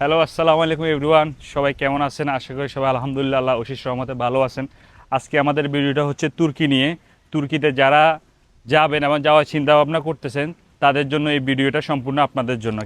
Hello, আসসালামু আলাইকুম everyone. সবাই কেমন আছেন? আশা করি সবাই আলহামদুলিল্লাহ, আল্লাহ অশিস রহমতে ভালো আছেন। আজকে আমাদের ভিডিওটা হচ্ছে তুর্কি নিয়ে। তুর্কিতে যারা যাবেন এবং যাওয়ার চিন্তা ভাবনা করতেছেন, তাদের জন্য এই ভিডিওটা সম্পূর্ণ আপনাদের জন্য।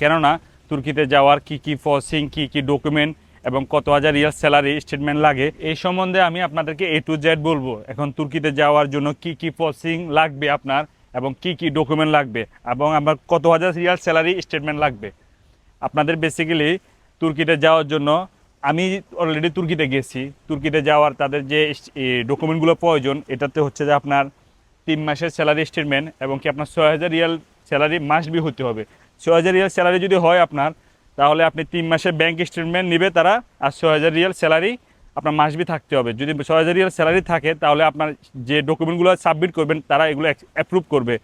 কেননা, তুর্কিতে যাওয়ার কি কি প্রসিং কি কি ডকুমেন্ট এবং কত হাজার ইয়ার স্যালারি স্টেটমেন্ট লাগে, এই সম্বন্ধে আমি আপনাদেরকে এ টু জেড বলব। এখন তুর্কিতে যাওয়ার জন্য কি কি প্রসিং লাগবে আপনার এবং কি কি ডকুমেন্ট লাগবে এবং আমার কত হাজার ইয়ার স্যালারি স্টেটমেন্ট লাগবে। আপনাদের বেসিক্যালি তুর্কিতে যাওয়ার জন্য আমি অলরেডি তুর্কিতে গেছি। তুর্কিতে যাওয়ার তাদের যে ডকুমেন্টগুলো প্রয়োজন, এটাতে হচ্ছে যে আপনার তিন মাসের স্যালারি স্টেটমেন্ট এবং কি আপনার ছয় হাজার রিয়াল স্যালারি মাস বি হতে হবে। ছয় হাজার রিয়াল স্যালারি যদি হয় আপনার তাহলে আপনি তিন মাসে ব্যাংক স্টেটমেন্ট নেবে তারা, আর ছয় হাজার রিয়াল স্যালারি আপনার মাস বি থাকতে হবে। যদি ছয় হাজার রিয়াল স্যালারি থাকে, তাহলে আপনার যে ডকুমেন্টগুলো সাবমিট করবেন, তারা এগুলো অ্যাপ্রুভ করবে।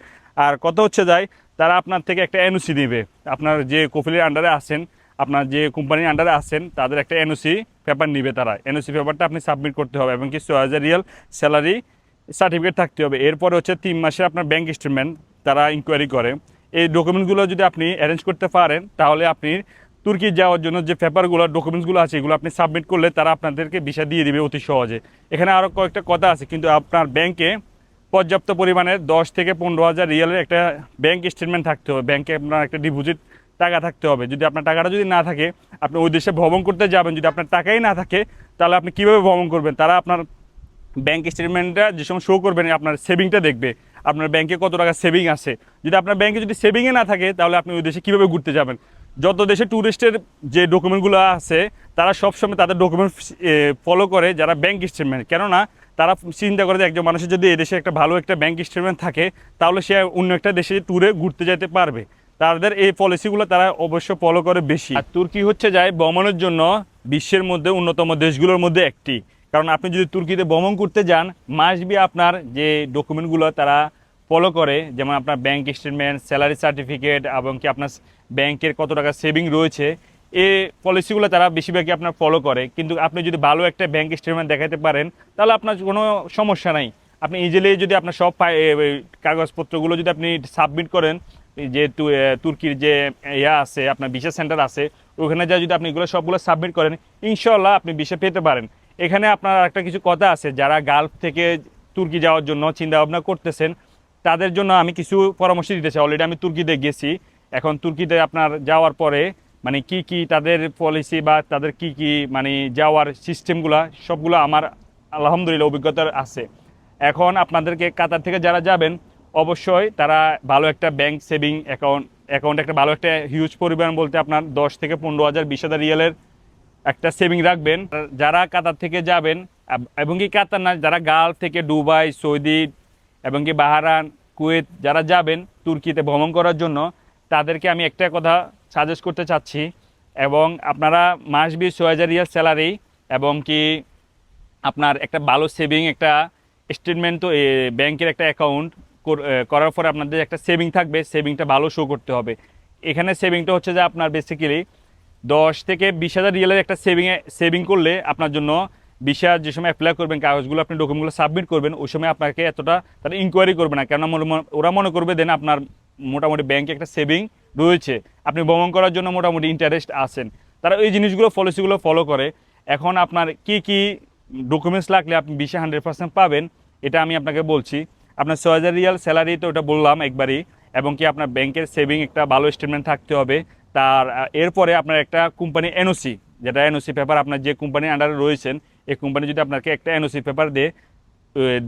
আর কত হচ্ছে যায়, তারা আপনার থেকে একটা এনওসি দিবে। আপনার যে কফিলের আন্ডারে আছেন, আপনার যে কোম্পানির আন্ডারে আছেন, তাদের একটা এনওসি পেপার নিবে তারা। এনওসি পেপারটা আপনি সাবমিট করতে হবে, এবং কি ছয় হাজার রিয়াল স্যালারি সার্টিফিকেট থাকতে হবে। এরপরে হচ্ছে তিন মাসে আপনার ব্যাংক স্টেটমেন্ট তারা ইনকোয়ারি করে। এই ডকুমেন্টগুলো যদি আপনি অ্যারেঞ্জ করতে পারেন, তাহলে আপনি তুর্কি যাওয়ার জন্য যে পেপারগুলো ডকুমেন্টসগুলো আছে, এগুলো আপনি সাবমিট করলে তারা আপনাদেরকে ভিসা দিয়ে দিবে অতি সহজে। এখানে আরও কয়েকটা কথা আছে, কিন্তু আপনার ব্যাংকে পর্যাপ্ত পরিমাণে দশ থেকে পনেরো হাজার রিয়ালের একটা ব্যাংক স্টেটমেন্ট থাকতে হবে। ব্যাংকে আপনার একটা ডিপোজিট টাকা থাকতে হবে। যদি আপনার টাকাটা যদি না থাকে, আপনি ওই দেশে ভ্রমণ করতে যাবেন, যদি আপনার টাকাই না থাকে, তাহলে আপনি কীভাবে ভ্রমণ করবেন? তারা আপনার ব্যাংক স্টেটমেন্টটা যে সময় শো করবেন, আপনার সেভিংটা দেখবে। আপনার ব্যাংকে কত টাকা সেভিং আছে? যদি আপনার ব্যাংকে যদি সেভিংয়ে না থাকে, তাহলে আপনি ওই দেশে কীভাবে ঘুরতে যাবেন? যত দেশে ট্যুরিস্টের যে ডকুমেন্টগুলো আছে, তারা সবসময় তাদের ডকুমেন্ট ফলো করে যারা ব্যাংক স্টেটমেন্ট কেননা, তারা চিন্তা করে যে একজন মানুষের যদি এদেশে একটা ভালো একটা ব্যাংক স্টেটমেন্ট থাকে, তাহলে সে অন্য একটা দেশে ট্যুরে ঘুরতে যেতে পারবে। তাদের এই পলিসিগুলো তারা অবশ্য ফলো করে বেশি। আর তুর্কি হচ্ছে যায় ভ্রমণের জন্য বিশ্বের মধ্যে অন্যতম দেশগুলোর মধ্যে একটি। কারণ আপনি যদি তুর্কিতে ভ্রমণ করতে যান মাস বি আপনার যে ডকুমেন্টগুলো তারা ফলো করে, যেমন আপনার ব্যাংক স্টেটমেন্ট স্যালারি সার্টিফিকেট এবং কি আপনার ব্যাংকের কত টাকা সেভিং রয়েছে, এ পলিসিগুলো তারা বেশিরভাগই আপনার ফলো করে। কিন্তু আপনি যদি ভালো একটা ব্যাংক স্টেটমেন্ট দেখাতে পারেন, তাহলে আপনার কোনো সমস্যা নাই। আপনি ইজিলি যদি আপনার সব কাগজপত্রগুলো যদি আপনি সাবমিট করেন যে তুর্কির যে ইয়া আছে, আপনার ভিসা সেন্টার আছে, ওখানে যা যদি আপনি এগুলো সবগুলো সাবমিট করেন ইনশাল্লাহ আপনি ভিসা পেতে পারেন। এখানে আপনার একটা কিছু কথা আছে, যারা গালফ থেকে তুর্কি যাওয়ার জন্য চিন্তা ভাবনা করতেছেন তাদের জন্য আমি কিছু পরামর্শ দিতে চাই। অলরেডি আমি তুর্কিতে গেছি। এখন তুর্কিতে আপনার যাওয়ার পরে মানে কি কি তাদের পলিসি বা তাদের কি কি মানে যাওয়ার সিস্টেমগুলো সবগুলো আমার আলহামদুলিল্লাহ অভিজ্ঞতা আছে। এখন আপনাদেরকে কাতার থেকে যারা যাবেন, অবশ্যই তারা ভালো একটা ব্যাংক সেভিং অ্যাকাউন্ট অ্যাকাউন্ট একটা ভালো একটা হিউজ পরিমাণ বলতে আপনার দশ থেকে পনেরো হাজার, বিশ হাজার রিয়েলের একটা সেভিং রাখবেন। যারা কাতার থেকে যাবেন এবং কি কাতার না, যারা গালফ থেকে দুবাই সৌদি এবং কি বাহারান কুয়েত যারা যাবেন তুর্কিতে ভ্রমণ করার জন্য, তাদেরকে আমি একটা কথা সাজেস্ট করতে চাচ্ছি। এবং আপনারা মাস বি ছয় হাজার ইয়ার স্যালারি এবং কি আপনার একটা ভালো সেভিং একটা স্টেটমেন্ট তো ব্যাংকের একটা অ্যাকাউন্ট করার পরে আপনাদের একটা সেভিং থাকবে। সেভিংটা ভালো শো করতে হবে। এখানে সেভিংটা হচ্ছে যে আপনার বেসিক্যালি দশ থেকে বিশ হাজার রিয়েলের একটা সেভিংয়ে সেভিং করলে আপনার জন্য বিশা যে সময় অ্যাপ্লাই করবেন, কাগজগুলো আপনি ডকুমেন্টগুলো সাবমিট করবেন, ওই সময় আপনাকে এতটা তারা ইনকোয়ারি করবে না। কেন ওরা মনে করবে, দেন আপনার মোটামুটি ব্যাংকে একটা সেভিং রয়েছে। আপনি ভ্রমণ করার জন্য মোটামুটি ইন্টারেস্ট আছেন। তারা এই জিনিসগুলো পলিসিগুলো ফলো করে। এখন আপনার কি কি ডকুমেন্টস লাগলে আপনি বিশে হান্ড্রেড পার্সেন্ট পাবেন, এটা আমি আপনাকে বলছি। আপনার ছয় হাজার রিয়াল স্যালারি তো ওটা বললাম একবারই, এবং কি আপনার ব্যাংকের সেভিং একটা ভালো স্টেটমেন্ট থাকতে হবে। তার এরপরে আপনার একটা কোম্পানি এনওসি যেটা এনওসি পেপার আপনার যে কোম্পানির আন্ডারে রয়েছেন এই কোম্পানি যদি আপনাকে একটা এনওসি পেপার দেয়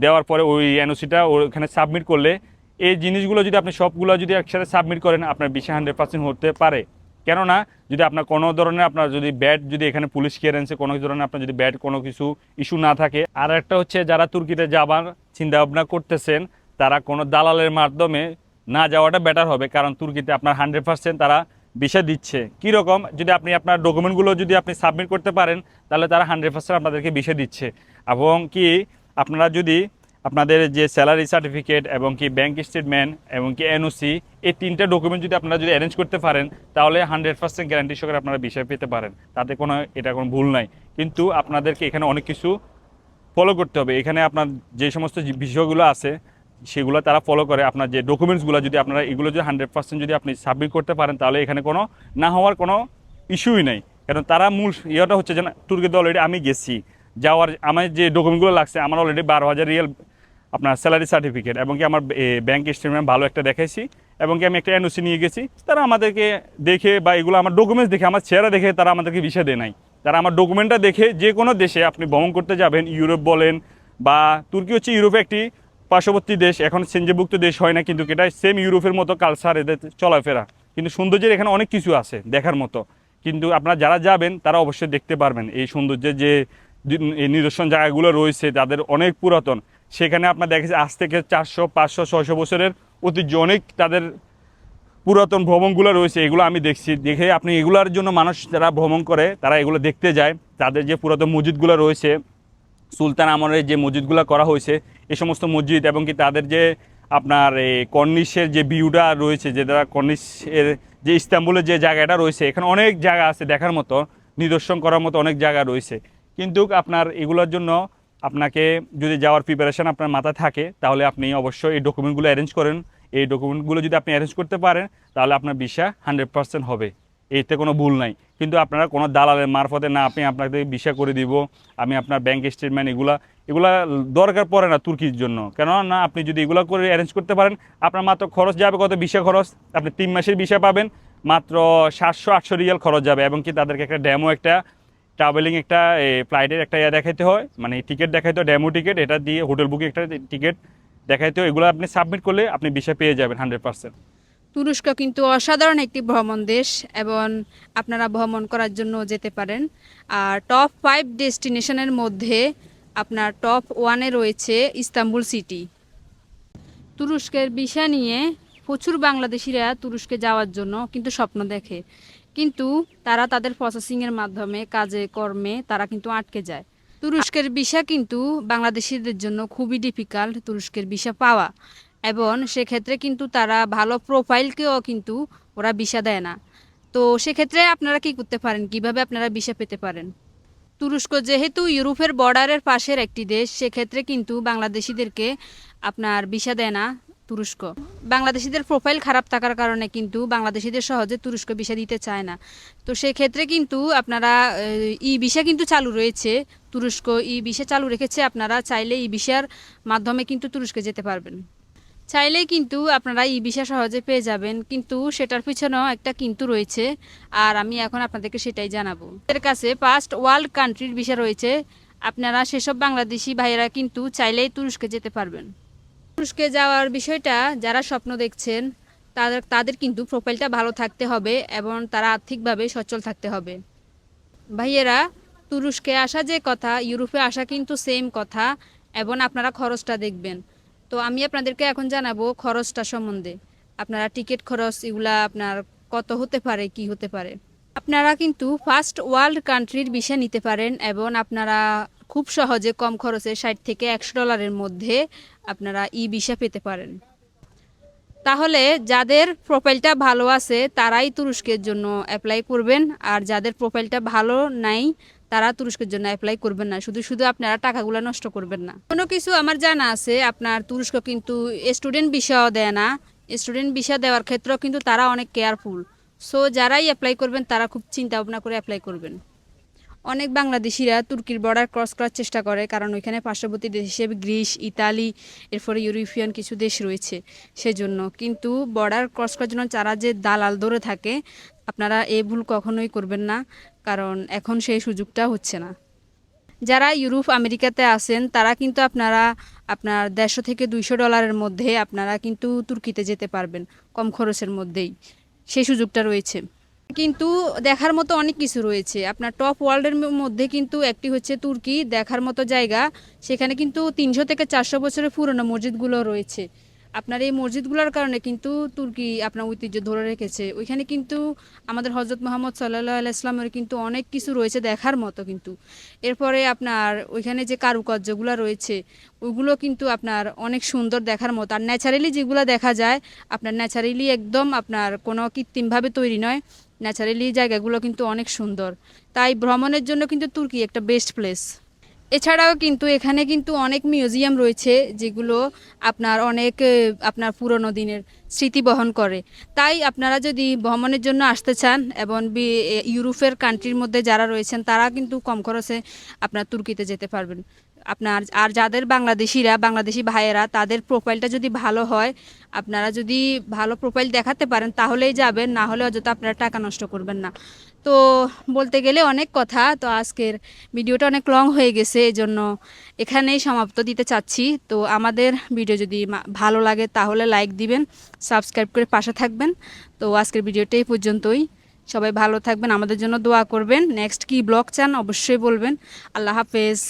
দেওয়ার পরে ওই এনওসিটা ওখানে সাবমিট করলে, এই জিনিসগুলো যদি আপনি সবগুলো যদি একসাথে সাবমিট করেন, আপনার বিশে হান্ড্রেড পার্সেন্ট হতে পারে। কেননা, যদি আপনার কোনো ধরনের আপনার যদি ব্যাড যদি এখানে পুলিশ ক্লিয়ারেন্সে কোনো ধরনের আপনার যদি ব্যাড কোনো কিছু ইস্যু না থাকে, আর একটা হচ্ছে যারা তুর্কিতে যাবার চিন্তাভাবনা করতেছেন, তারা কোনো দালালের মাধ্যমে না যাওয়াটা বেটার হবে। কারণ তুর্কিতে আপনার হান্ড্রেড পার্সেন্ট তারা বিষয় দিচ্ছে। কীরকম যদি আপনি আপনার ডকুমেন্টগুলো যদি আপনি সাবমিট করতে পারেন, তাহলে তারা হান্ড্রেড পার্সেন্ট আপনাদেরকে বিষয় দিচ্ছে। এবং কি আপনারা যদি আপনাদের যে স্যালারি সার্টিফিকেট এবং কি ব্যাংক স্টেটমেন্ট এবং কি এনওসি, এই তিনটা ডকুমেন্ট যদি আপনারা যদি অ্যারেঞ্জ করতে পারেন, তাহলে হান্ড্রেড পার্সেন্ট গ্যারান্টি সহকারে আপনারা বিষয় পেতে পারেন। তাতে কোনো, এটা কোনো ভুল নাই। কিন্তু আপনাদেরকে এখানে অনেক কিছু ফলো করতে হবে। এখানে আপনার যে সমস্ত বিষয়গুলো আছে সেগুলো তারা ফলো করে। আপনার যে ডকুমেন্টসগুলো যদি আপনারা, এগুলো যদি হান্ড্রেড পার্সেন্ট যদি আপনি সাবমিট করতে পারেন, তাহলে এখানে কোনো না হওয়ার কোনো ইস্যুই নেই। কারণ তারা মূল ইয়েটা হচ্ছে যে তুর্কিতে অলরেডি আমি গেছি। যাওয়ার আমার যে ডকুমেন্টগুলো লাগছে, আমার অলরেডি বারো হাজার রিয়েল আপনার স্যালারি সার্টিফিকেট এবং কি আমার ব্যাংক স্টেটমেন্ট ভালো একটা দেখাইছি এবং কি আমি একটা এনওসি নিয়ে গেছি। তারা আমাদেরকে দেখে বা এগুলো আমার ডকুমেন্টস দেখে, আমার চেহারা দেখে তারা আমাদেরকে বিষয় দেয় নাই। তারা আমার ডকুমেন্টটা দেখে যে কোনো দেশে আপনি ভ্রমণ করতে যাবেন, ইউরোপ বলেন বা তুর্কি হচ্ছে ইউরোপে একটি পার্শ্ববর্তী দেশ, এখন সেঞ্জেভুক্ত দেশ হয় না কিন্তু এটা সেম ইউরোপের মতো কালচার এদের চলাফেরা। কিন্তু সৌন্দর্যের এখানে অনেক কিছু আছে দেখার মতো। কিন্তু আপনারা যারা যাবেন, তারা অবশ্যই দেখতে পারবেন এই সৌন্দর্যের যে নিদর্শন জায়গাগুলো রয়েছে, তাদের অনেক পুরাতন। সেখানে আপনার দেখেছে আজ থেকে চারশো, পাঁচশো, ছয়শো বছরের ঐতিহ্য, অনেক তাদের পুরাতন ভ্রমণগুলো রয়েছে, এগুলো আমি দেখছি। দেখে আপনি এগুলোর জন্য মানুষ যারা ভ্রমণ করে, তারা এগুলো দেখতে যায়। তাদের যে পুরাতন মসজিদগুলো রয়েছে, সুলতান আমলের যে মসজিদগুলো করা হয়েছে এই সমস্ত মসজিদ এবং কি তাদের যে আপনার এই কর্নিশের যে ভিউটা রয়েছে, যে তারা কর্নিশের যে ইস্তাম্বুলের যে জায়গাটা রয়েছে, এখানে অনেক জায়গা আছে দেখার মতো, নিদর্শন করার মতো অনেক জায়গা রয়েছে। কিন্তু আপনার এগুলোর জন্য আপনাকে যদি যাওয়ার প্রিপারেশন আপনার মাথায় থাকে, তাহলে আপনি অবশ্যই এই ডকুমেন্টগুলো অ্যারেঞ্জ করেন। এই ডকুমেন্টগুলো যদি আপনি অ্যারেঞ্জ করতে পারেন, তাহলে আপনার ভিসা হান্ড্রেড পার্সেন্ট হবে। এতে কোনো ভুল নাই। কিন্তু আপনারা কোনো দালালের মারফতে না আপনি আপনাকে ভিসা করে দিব, আমি আপনার ব্যাংক স্টেটমেন্ট এগুলা এগুলা দরকার পড়ে না তুর্কির জন্য। কেননা না, আপনি যদি এগুলো করে অ্যারেঞ্জ করতে পারেন, আপনার মাত্র খরচ যাবে কত? ভিসা খরচ। আপনি তিন মাসের ভিসা পাবেন, মাত্র সাতশো আটশো রিয়াল খরচ যাবে, এবং কি তাদেরকে একটা ড্যামো একটা ট্রাভেলিং একটা ফ্লাইটের একটা ইয়ে দেখাইতে হয় মানে টিকিট দেখাইতে হয় ড্যামো টিকিট এটা দিয়ে হোটেল বুকিং একটা টিকিট দেখাইতে হয়, এগুলো আপনি সাবমিট করলে আপনি ভিসা পেয়ে যাবেন হান্ড্রেড পার্সেন্ট তুরস্ক কিন্তু অসাধারণ একটি ভ্রমণ দেশ এবং আপনারা ভ্রমণ করার জন্য যেতে পারেন। আর টপ ফাইভ ডেস্টিনেশনের মধ্যে আপনার টপ ওয়ানে রয়েছে ইস্তাম্বুল সিটি তুরস্কের বিষয় নিয়ে প্রচুর বাংলাদেশিরা তুরস্কে যাওয়ার জন্য কিন্তু স্বপ্ন দেখে। কিন্তু তারা তাদের প্রসেসিংয়ের মাধ্যমে, কাজে, কর্মে তারা কিন্তু আটকে যায়। তুরস্কের ভিসা কিন্তু বাংলাদেশিদের জন্য খুবই ডিফিকাল্ট তুরস্কের ভিসা পাওয়া। এবং সেক্ষেত্রে কিন্তু তারা ভালো প্রোফাইলকেও কিন্তু ওরা ভিসা দেয় না। তো সেক্ষেত্রে আপনারা কি করতে পারেন? কীভাবে আপনারা ভিসা পেতে পারেন? তুরস্ক যেহেতু ইউরোপের বর্ডারের পাশের একটি দেশ, সেক্ষেত্রে কিন্তু বাংলাদেশিদেরকে আপনার ভিসা দেয় না তুরস্ক। বাংলাদেশিদের প্রোফাইল খারাপ থাকার কারণে কিন্তু বাংলাদেশিদের সহজে তুরস্ক ভিসা দিতে চায় না। তো সেক্ষেত্রে কিন্তু আপনারা ই ভিসা কিন্তু চালু রয়েছে তুরস্ক। ই ভিসা চালু রেখেছে আপনারা চাইলে ই ভিসার মাধ্যমে কিন্তু তুরস্কে যেতে পারবেন। চাইলেই কিন্তু আপনারা ই ভিসা সহজে পেয়ে যাবেন, কিন্তু সেটার পিছনেও একটা কিন্তু রয়েছে। আর আমি এখন আপনাদেরকে সেটাই জানাব। এর কাছে ফার্স্ট ওয়ার্ল্ড কান্ট্রির ভিসা রয়েছে। আপনারা সেসব বাংলাদেশি ভাইয়েরা কিন্তু চাইলেই তুরস্কে যেতে পারবেন। তুরস্কে যাওয়ার বিষয়টা যারা স্বপ্ন দেখছেন, তাদের তাদের কিন্তু প্রোফাইলটা ভালো থাকতে হবে এবং তারা আর্থিকভাবে সচ্ছল থাকতে হবে। ভাইয়েরা, তুরস্কে আসা যে কথা, ইউরোপে আসা কিন্তু সেম কথা, এবং আপনারা খরচটা দেখবেন। তো আমি আপনাদেরকে এখন জানাব খরচটা সম্বন্ধে। আপনারা টিকিট খরচ, এগুলা আপনার কত হতে পারে, কি হতে পারে। আপনারা কিন্তু ফার্স্ট ওয়ার্ল্ড কান্ট্রির বিষয় নিতে পারেন এবং আপনারা খুব সহজে কম খরচে ষাট থেকে একশো ডলারের মধ্যে আপনারা ই ভিসা পেতে পারেন। তাহলে যাদের প্রোফাইলটা ভালো আছে, তারাই তুরস্কের জন্য অ্যাপ্লাই করবেন। আর যাদের প্রোফাইলটা ভালো নাই তারা তুরস্কের জন্য অ্যাপ্লাই করবেন না। শুধু শুধু আপনারা টাকাগুলো নষ্ট করবেন না। কোনো কিছু আমার জানা আছে, আপনার তুরস্ক কিন্তু স্টুডেন্ট বিষয়ও দেয় না। স্টুডেন্ট বিষয় দেওয়ার ক্ষেত্রেও কিন্তু তারা অনেক কেয়ারফুল সো যারাই অ্যাপ্লাই করবেন, তারা খুব চিন্তা ভাবনা করে অ্যাপ্লাই করবেন। অনেক বাংলাদেশিরা তুর্কির বর্ডার ক্রস করার চেষ্টা করে, কারণ ওইখানে পার্শ্ববর্তী দেশ হিসেবে গ্রিস, ইতালি, এরপরে ইউরোপিয়ান কিছু দেশ রয়েছে সেজন্য। কিন্তু বর্ডার ক্রস করার জন্য যারা যে দালাল ধরে থাকে, আপনারা এই ভুল কখনোই করবেন না, কারণ এখন সেই সুযোগটা হচ্ছে না। যারা ইউরোপ, আমেরিকাতে আছেন, তারা কিন্তু আপনারা, আপনার দেড়শো থেকে দুইশো ডলারের মধ্যে আপনারা কিন্তু তুর্কিতে যেতে পারবেন, কম খরচের মধ্যেই। সেই সুযোগটা রয়েছে। কিন্তু দেখার মতো অনেক কিছু রয়েছে। আপনার টপ ওয়ার্ল্ডের মধ্যে কিন্তু একটি হচ্ছে তুর্কি। দেখার মতো জায়গা। সেখানে কিন্তু তিনশো থেকে চারশো বছরের পুরনো মসজিদগুলো রয়েছে। আপনার এই মসজিদগুলোর কারণে কিন্তু তুর্কি আপনার ঐতিহ্য ধরে রেখেছে। ওইখানে কিন্তু আমাদের হজরত মোহাম্মদ সাল্লাহ আলাইসলামের কিন্তু অনেক কিছু রয়েছে দেখার মতো কিন্তু। এরপরে আপনার ওইখানে যে কারুকার্যগুলো রয়েছে, ওইগুলো কিন্তু আপনার অনেক সুন্দর দেখার মতো। আর ন্যাচারালি যেগুলো দেখা যায়, আপনার ন্যাচারালি একদম আপনার কোনো কৃত্রিমভাবে তৈরি নয়। ন্যাচারালি জায়গাগুলো কিন্তু অনেক সুন্দর। তাই ভ্রমণের জন্য কিন্তু তুর্কি একটা বেস্ট প্লেস এছাড়াও কিন্তু এখানে কিন্তু অনেক মিউজিয়াম রয়েছে যেগুলো আপনার অনেক আপনার পুরনো দিনের স্মৃতি বহন করে। তাই আপনারা যদি ভ্রমণের জন্য আসতে চান এবং ইউরোপের কান্ট্রির মধ্যে যারা রয়েছেন তারা কিন্তু কম খরচে আপনার তুর্কিতে যেতে পারবেন। আপনার, আর যাদের বাংলাদেশিরা, বাংলাদেশি ভাইয়েরা, তাদের প্রোফাইলটা যদি ভালো হয়, আপনারা যদি ভালো প্রোফাইল দেখাতে পারেন, তাহলেই যাবেন, না হলে অযথা আপনারা টাকা নষ্ট করবেন না। তো বলতে গেলে অনেক কথা, তো আজকের ভিডিওটা অনেক লং হয়ে গেছে এই জন্য এখানেই সমাপ্ত দিতে চাচ্ছি। তো আমাদের ভিডিও যদি ভালো লাগে, তাহলে লাইক দিবেন সাবস্ক্রাইব করে পাশে থাকবেন। তো আজকের ভিডিওটা এই পর্যন্তই। সবাই ভালো থাকবেন, আমাদের জন্য দোয়া করবেন। নেক্সট কি ব্লগ চান, অবশ্যই বলবেন। আল্লাহ হাফেজ।